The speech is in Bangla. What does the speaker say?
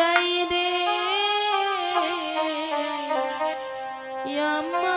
বিদায় দে। ইয়াম্মা